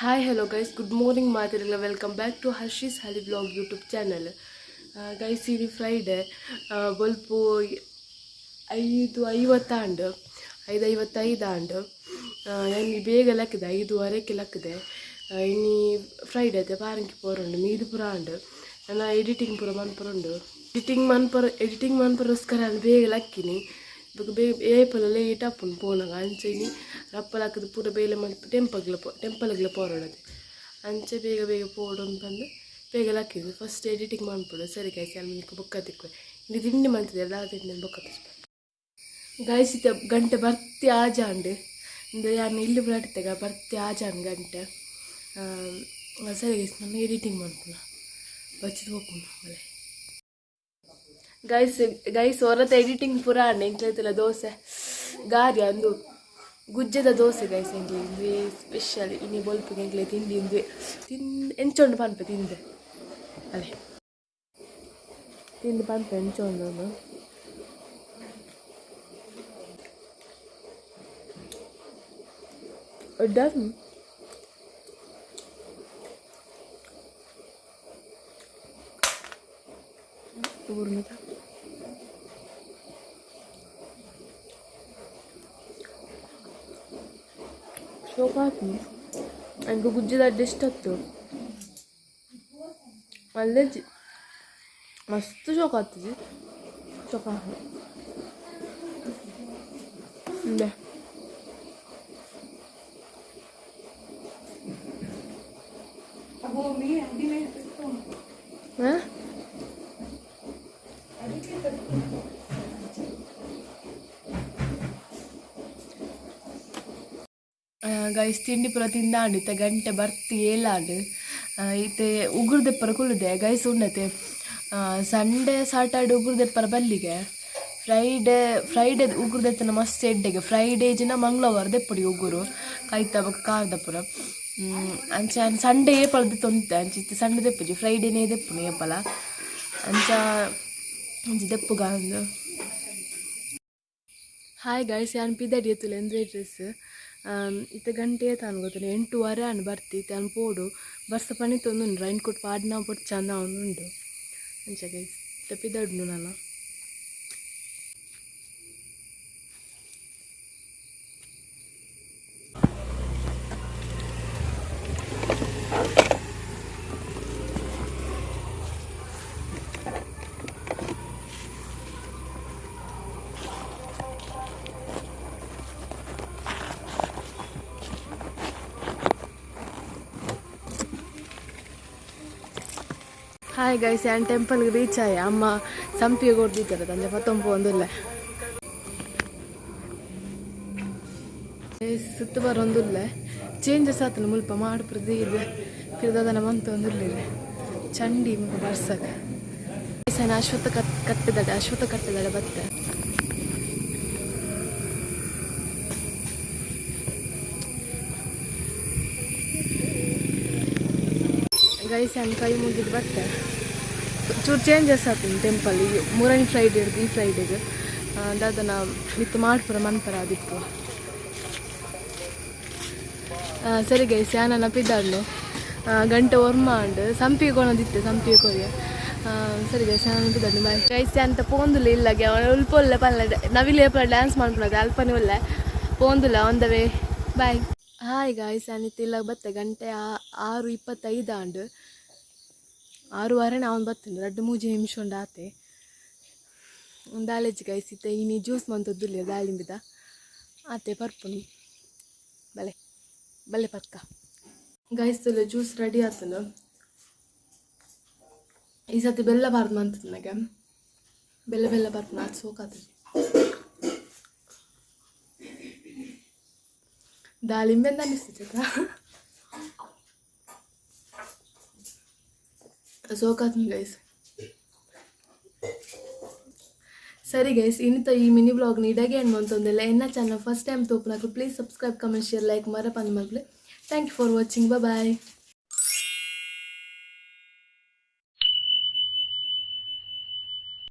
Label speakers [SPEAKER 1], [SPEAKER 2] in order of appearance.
[SPEAKER 1] Hi hello guys good morning ಮಾತಿರಲ್ಲ welcome back to Hershey's ಹಲಿ blog YouTube channel guys ಇದು Friday ಬೊಲ್ಪ ಐದು ಐವತ್ತಾಂಡು, ಐದು ಐವತ್ತೈದು ಆಂಡು ನನಗೆ ಬೇಗ ಲೆಕ್ಕದೆ, ಐದುವರೆಗೆ ಲೆಕ್ಕದೆ. ಇನ್ನಿ ಫ್ರೈಡೆ ಅದೇ ಪಾರಂಕಿ ಪೋರುಂಡು, ಮೀದು ಪುರ ಆಂಡ್ ನಾನು ಎಡಿಟಿಂಗ್ ಪೂರ ಮನ್ಪುರುಂಡು. ಎಡಿಟಿಂಗ್ ಮನ್ಪರ ಎಡಿಟಿಂಗ್ ಮನ್ಪರೋಸ್ಕರ ನಾನು ಬೇಗ ಲಕ್ಕಿನಿ. ಇವಾಗ ಬೇಗ ಏಪಲ ಲೇಟ್ ಅಪ್ಪುಂಡು ಪೋನಾಗ ಅಂಚೆನಿ ರಪ್ಪಲ ಹಾಕಿದ ಪೂರ ಬೇಲೆ ಮಲ್ಪ ಟೆಂಪಲ್ಗ್ಲ ಪೋ ಟೆಂಪಲ್ಗ್ಲ ಪೋರಾಡೋದು ಅಂಚೆ ಬೇಗ ಬೇಗ ಪೋಡು ಅಂತಂದು ಬೇಗ ಲಕ್ಕಿದ್ದು ಫಸ್ಟ್ ಎಡಿಟಿಂಗ್ ಮಾಡ್ಬಿಡು ಸರಿ ಗಾಯ್ಸ್ ಅಲ್ಲಿ ಬೊಕ್ಕ ತಿಕ್ಕು ಇಲ್ಲಿ ತಿಂಡಿ ಮಾಡ್ತಿದ್ದೆ ಎಲ್ಲ ತಿಂಡಿ ಬೊಕ್ಕ ತಿಕ್ಕು ಗಾಯ್ಸ್ ಇತ್ತ ಗಂಟೆ ಬರ್ತಿ ಆಜಾಂಡು ಇಂದು ಯಾರು ಇಲ್ಲಿ ಬಿಡಾಡ್ತಾಗ ಬರ್ತಿ ಆಜಾನ್ ಗಂಟೆ ಸರಿ ಗೈಸ್ ನಾನು ಎಡಿಟಿಂಗ್ ಮಾಡ್ತೀನಿ ಬಚ್ಚಿದು ಹೋಗ್ಕೊಂಡು ಗೈಸ್ ಗೈಸ್ ಹೊರತ ಎಡಿಟಿಂಗ್ ಪೂರ ಎಂಕ್ಲೈತಲ್ಲ ದೋಸೆ. ಗಾರಿ ಅಂದು, ಗುಜ್ಜದ ದೋಸೆ ಗೈಸ್ ಎಂಕ್ಲಿಂದ್ವಿ ಸ್ಪೆಷಲ್ ಇನ್ನಿ ಬೊಲ್ಪಿಗೆ ಎಂಕ್ಲೆ ತಿನ್ ಎಂಚೊಂಡು ಪನ್ಪೆ ತಿಂದೆ. ಅಲ್ಲೇ. ತಿಂದು ಪನ್ಪೆ ಎಂಚೊಂಡು done. çok atmış. And Guguji'ler diş tattı. Halledeceğim. 맛도 좋았지? 좋아. 네. 아, 뭐, 미안, 미안, 또. 응? Guys ತಿಂಡಿ ಪೂರ ತಿಂದಾಂಡು, ಇತ್ತೆ ಗಂಟೆ ಬರ್ತಿ ಏಲಾಂಡು ಇತ್ತೆ ಉಗುರು ದೆಪ್ಪರ ಕುಳಿದೆ ಗೈಸ್ ಉಣ್ಣತೆ ಸಂಡೇ ಸಾಟರ್ಡೆ ಉಗುರು ದೆಪ್ಪರ ಬಲ್ಲಿಗೆ ಫ್ರೈಡೇ ಫ್ರೈಡೇ ಉಗುರು ದೆತ್ತನ ಮಸ್ತ್ ಎಡ್ಡೆಗೆ ಫ್ರೈಡೇ ಜಿನ ಮಂಗಳವಾರ ದೆಪ್ಪಡಿ ಉಗುರು ಬಕ ಕಾರ್ದ ಪುರ. ಅಂಚ ಸಂಡೇ ಏಪಲ ತೊಂತೆ ಅಂಚ ಇತ್ತೆ ಸಂಡೆ ದೆಪ್ಪುಜಿ ಫ್ರೈಡೇನೇ ದೆಪ್ಪುನು ಏಪಲ. ಅಂಚ ಅಂಚ ದೆಪ್ಪುಗ ಅಂದು ಹಾಯ್ ಗೈಸ್ ಯಾನ್ ಪಿದಡಿ ಎತ್ತುಲೆ ಎಂದ್ರೆ ಡ್ರೆಸ್ ಇತ್ತ ಗಂಟೆ ತಾನು ಗೊತ್ತಿಲ್ಲ. ಎಂಟೂವರೆ ಅನ್ನು ಬರ್ತಿ, ತಾನು ಪೋಡು. ಬರ್ಸ ಪನಿ ತೊಂದುಂಡು ರೈನ್ ಕೋಟ್ ಪಾಡ್ನ ಪೊಟ್ಟು ಚಂದ ಉಂಡು ಅಂಚೆ ಗೈಸ್ ಇತ್ತ ಪಿದಡ್ನು ನಾನು. ಹಾಯ್ ಗೈಸ್ ಯಾನ್ ಟೆಂಪಲ್ಗೆ ರೀಚ್ ಆಯ ಅಮ್ಮ ಸಂಪಿಗೆ ಕೊಡ್ದಿದ್ದಾರೆ ತಂದೆ ಪತ್ತೊಂಬು ಒಂದಿಲ್ಲ ಸುತ್ತ ಬರೋಂದಿಲ್ಲ ಚೇಂಜಸ್ ಆತನ ಮುಲ್ಪ ಮಾಡಿ ಪ್ರತಿ ಇದೆ ಫಿರ್ದದನ ಮಂತ ಒಂದಿಲ್ಲ ಚಂಡಿ ಮುಖ ಬರ್ಸಕ ಸಣ್ಣ ಅಶ್ವತ್ಥ ಕಟ್ ಕಟ್ಟಿದಾಳೆ ಅಶ್ವತ್ಥ ಕಟ್ಟಿದಾಳೆ ಬತ್ತೆ ಗೈಸ್ ನನ್ನ ಕೈ ಮುಗಿದು ಬತ್ತೆ ಚೂರು ಚೇಂಜಸ್ ಆಗ್ತೀನಿ ಟೆಂಪಲ್ ಈ ಮೂರನೇ ಫ್ರೈಡೆ ಹಿಡ್ದು ಈ ಫ್ರೈಡೇಗೆ ಅದನ್ನು ವಿತ್ ಮಾಡ್ಪುರ ಮನ್ಪರ ಅದಿತ್ತು. ಸರಿ ಗೈಸ್ ಯಾ ನನ್ನ ಗಂಟೆ ಒರ್ಮ ಅಂಡ್ ಸಂಪಿಗೆ ಕೊಣದಿತ್ತೆ ಸಂಪಿಗೆ ಕೊರಿಯ ಸರಿ ಗೈಸ್ ನಾನು ಪಿದ್ದಾಡ್ಲು ಬಾಯ್ ಗೈಸ್ ಅಂತ ಪೋಂದುಲ್ಲ ಉಲ್ಪ ಉಲ್ಪೊಲ್ಲ ಪಲ್ಲ ನವಿಲೆ ಡ್ಯಾನ್ಸ್ ಮಾಡ್ಬಿಡೋದು ಅಲ್ಪನೇ ಒಳ್ಳೆ ಪೋಂದುಲ್ಲ ಒಂದವೇ ಬಾಯ್ ಹಾಯ್ ಗಾಯ್ಸ್ ಅನಿತ್ ಇಲ್ಲ ಬತ್ತೆ ಗಂಟೆ ಆರು ಇಪ್ಪತ್ತೈದು ಆಂಡು ಆರೂವರೆ ನಾವು ಬರ್ತೀನಿ, ರಡ್ಡು ಮೂಜಿ ನಿಮಿಷ ಆತೆ. ದಾಳಿಜ್ ಆಲೆಜ್ ಗೈಸ್ ಇತ್ತೆ ಇನಿ ಜ್ಯೂಸ್ ಮಂತದ್ದುಲ್ಲ ದಾಳಿಂಬಿದ. ಆತೆ ಪರ್ಪುನಿ, ಬಲೆ ಬಲೆ ಪಕ್ಕ ಗಾಯಿಸ್ತಲ್ಲ ತುಲ್ಲ ಜ್ಯೂಸ್ ರೆಡಿ ಆತನು. ಈ ಸತಿ ಬೆಲ್ಲ ಬಾರ್ದು ಮಂತದ ನನಗೆ. ಬೆಲ್ಲ ಬೆಲ್ಲ ಬಾರ್ದು ಅದು ಸೋಕಾತದೆ. ದಾಳಿಂಬೆ ಅಂತ ಸೋಕಾತ್ನಿ ಗೈಸ್ ಸರಿ ಗೈಸ್ ಇನ್ನಿತ ಈ ಮಿನಿ ಬ್ಲಾಗ್ ನೀಡಾಗಿ ಏನು ಅಂತಂದಿಲ್ಲ ಎನ್ನ channel first time ತೋಪನಾಕು please subscribe comment share like Marappa ಮಗ್ಲೆ thank you for watching bye